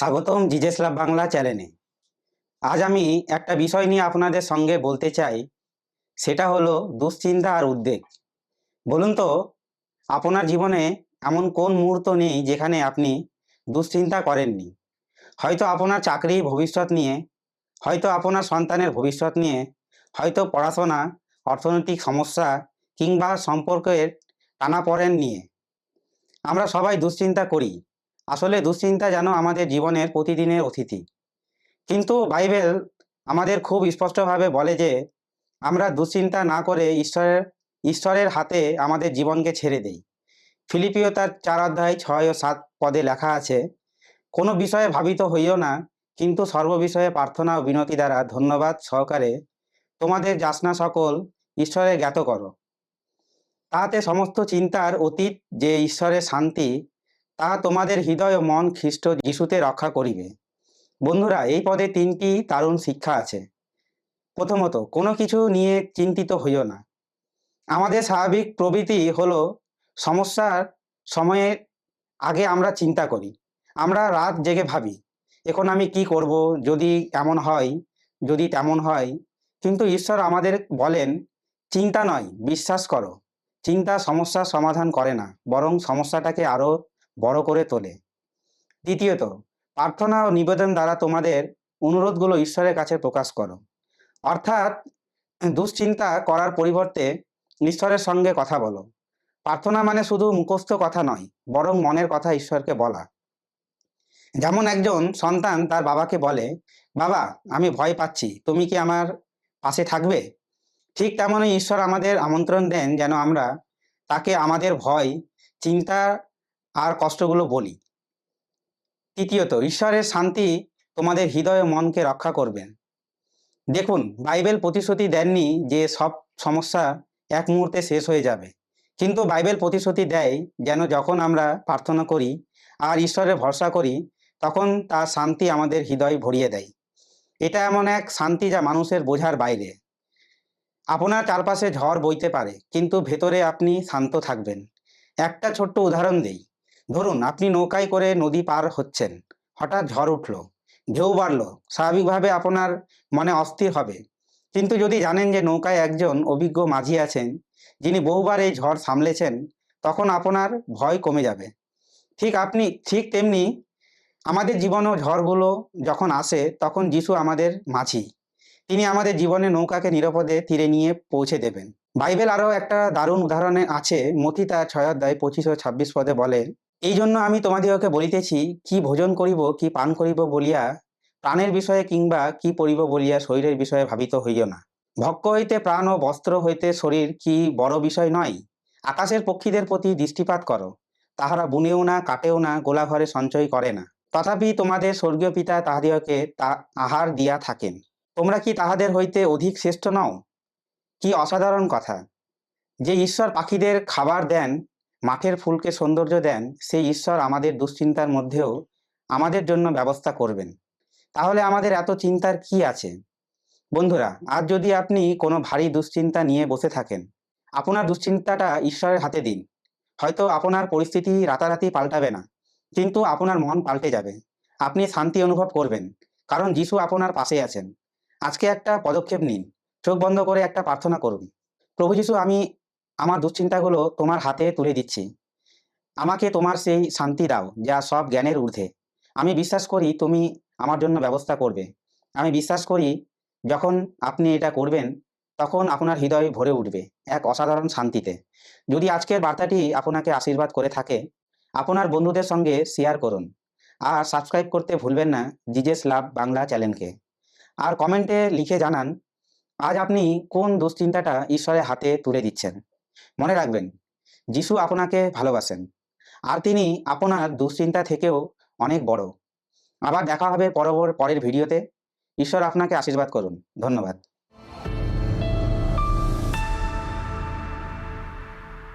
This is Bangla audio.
স্বাগতম জিজেস লাভ বাংলা চ্যানেলে। আজ আমি একটা বিষয় নিয়ে আপনাদের সঙ্গে বলতে চাই, সেটা হলো দুশ্চিন্তা আর উদ্বেগ। বলুন তো, আপনার জীবনে এমন কোন মুহূর্ত নেই যেখানে আপনি দুশ্চিন্তা করেননি? হয়তো আপনার চাকরি, ভবিষ্যৎ নিয়ে, হয়তো আপনার সন্তানের ভবিষ্যৎ নিয়ে, হয়তো পড়াশোনা, অর্থনৈতিক সমস্যা কিংবা সম্পর্কের টানাপড়েন নিয়ে। আমরা সবাই দুশ্চিন্তা করি। আসলে দুশ্চিন্তা যেন আমাদের জীবনের প্রতিদিনের অতিথি। কিন্তু বাইবেল আমাদের খুব স্পষ্টভাবে বলে যে, আমরা দুশ্চিন্তা না করে ঈশ্বরের ঈশ্বরের হাতে আমাদের জীবনকে ছেড়ে দেই। ফিলিপিও তার চার অধ্যায় ছয় ও সাত পদে লেখা আছে, কোনো বিষয়ে ভাবিত হইও না, কিন্তু সর্ববিষয়ে প্রার্থনা ও বিনতি দ্বারা ধন্যবাদ সহকারে তোমাদের যাচনা সকল ঈশ্বরে জ্ঞাত করো। তাহাতে সমস্ত চিন্তার অতীত যে ঈশ্বরের শান্তি তাহা তোমাদের হৃদয় ও মন খ্রিস্ট যিশুতে রক্ষা করিবে। বন্ধুরা, এই পদে তিনটি দারুণ শিক্ষা আছে। প্রথমত, কোনো কিছু নিয়ে চিন্তিত হইও না। আমাদের স্বাভাবিক প্রবৃত্তি হলো, সমস্যার সময়ে আগে আমরা চিন্তা করি। আমরা রাত জেগে ভাবি, এখন আমি কি করব? যদি এমন হয়, যদি তেমন হয়। কিন্তু ঈশ্বর আমাদের বলেন, চিন্তা নয়, বিশ্বাস করো। চিন্তা সমস্যার সমাধান করে না, বরং সমস্যাটাকে আরও বড় করে তোলে। দ্বিতীয়ত, প্রার্থনা ও নিবেদন দ্বারা তোমাদের অনুরোধগুলো ঈশ্বরের কাছে প্রকাশ করো। অর্থাৎ, দুশ্চিন্তা করার পরিবর্তে ঈশ্বরের সঙ্গে কথা বলো। প্রার্থনা মানে শুধু মুখস্থ কথা নয়, বরং মনের কথা ঈশ্বরকে বলা। যেমন একজন সন্তান তার বাবাকে বলে, বাবা, আমি ভয় পাচ্ছি, তুমি কি আমার পাশে থাকবে? ঠিক তেমনই ঈশ্বর আমাদের আমন্ত্রণ দেন যেন আমরা তাকে আমাদের ভয়, চিন্তা আর কষ্টগুলো বলি। তৃতীয়ত, ঈশ্বরের শান্তি তোমাদের হৃদয় মনকে রক্ষা করবেন। দেখুন, বাইবেল প্রতিশ্রুতি দেননি যে সব সমস্যা এক মুহূর্তে শেষ হয়ে যাবে। কিন্তু বাইবেল প্রতিশ্রুতি দেয় যেন যখন আমরা প্রার্থনা করি আর ঈশ্বরে ভরসা করি, তখন তার শান্তি আমাদের হৃদয় ভরিয়ে দেয়। এটা এমন এক শান্তি যা মানুষের বোঝার বাইরে। আপনার চারপাশে ঝড় বইতে পারে, কিন্তু ভেতরে আপনি শান্ত থাকবেন। একটা ছোট্ট উদাহরণ দেই। ধরুন আপনি নৌকায় করে নদী পার হচ্ছেন, হঠাৎ ঝড় উঠল, ঢেউ বাড়লো, স্বাভাবিকভাবে আপনার মনে অস্থির হবে। কিন্তু যদি জানেন যে নৌকায় একজন অভিজ্ঞ মাঝি আছেন, যিনি বহুবার এই ঝড় সামলেছেন, তখন আপনার ভয় কমে যাবে। ঠিক আপনি, ঠিক তেমনি আমাদের জীবনেও ঝড়গুলো যখন আসে, তখন যিশু আমাদের মাঝি। তিনি আমাদের জীবনে নৌকাকে নিরাপদে তীরে নিয়ে পৌঁছে দেবেন। বাইবেল আরও একটা দারুণ উদাহরণে আছে মথি তার ছয় অধ্যায় পঁচিশ ও ছাব্বিশ পদে বলে এই জন্য আমি তোমাদিগকে বলিতেছি, কি ভোজন করিব, কি পান করিব বলিয়া প্রাণের বিষয়ে কিংবা কি পরিব বলিয়া শরীরের বিষয়ে ভাবিত হইও না। ভক্ষ হইতে প্রাণ ও বস্ত্র হইতে শরীর কি বড় বিষয় নয়? আকাশের পক্ষীদের প্রতি দৃষ্টিপাত করো। তাহারা বুনেও না, কাটেও না, গোলাঘরে সঞ্চয় করে না। তথাপি তোমাদের স্বর্গীয় পিতা তাহাদিগকে তা আহার দিয়া থাকেন। তোমরা কি তাহাদের হইতে অধিক শ্রেষ্ঠ নও? কি অসাধারণ কথা। যে ঈশ্বর পাখিদের খাবার দেন মাঠের ফুলকে সৌন্দর্য দেন সেই ঈশ্বর আমাদের দুশ্চিন্তার মধ্যেও আমাদের জন্য ব্যবস্থা করবেন। তাহলে আমাদের এত চিন্তার কি আছে? বন্ধুরা, আজ যদি আপনি কোনো ভারী দুশ্চিন্তা নিয়ে বসে থাকেন, আপনার দুশ্চিন্তাটা ঈশ্বরের হাতে দিন। হয়তো আপনার পরিস্থিতি রাতারাতি পাল্টাবে না, কিন্তু আপনার মন পাল্টে যাবে। আপনি শান্তি অনুভব করবেন, কারণ যিশু আপনার পাশে আছেন। আজকে একটা পদক্ষেপ নিন, চোখ বন্ধ করে একটা প্রার্থনা করুন। প্রভু যিশু, আমি আমার দুশ্চিন্তাগুলো তোমার হাতে তুলে দিচ্ছি। আমাকে তোমার সেই শান্তি দাও, যা সব জ্ঞানের ঊর্ধ্বে। আমি বিশ্বাস করি তুমি আমার জন্য ব্যবস্থা করবে। আমি বিশ্বাস করি যখন আপনি এটা করবেন, তখন আপনার হৃদয় ভরে উঠবে এক অসাধারণ শান্তিতে। যদি আজকের বার্তাটি আপনাকে আশীর্বাদ করে থাকে, আপনার বন্ধুদের সঙ্গে শেয়ার করুন। আর সাবস্ক্রাইব করতে ভুলবেন না, জিজেস লাভ বাংলা চ্যানেলকে। আর কমেন্টে লিখে জানান, আজ আপনি কোন দুশ্চিন্তাটা ঈশ্বরের হাতে তুলে দিচ্ছেন? মনে রাখবেন, যিশু আপনাকে ভালোবাসেন। আর তিনি আপনার দুশ্চিন্তা থেকেও অনেক বড়। আবার দেখা হবে পরবর, পরের ভিডিওতে। ঈশ্বর আপনাকে আশীর্বাদ করুন। ধন্যবাদ।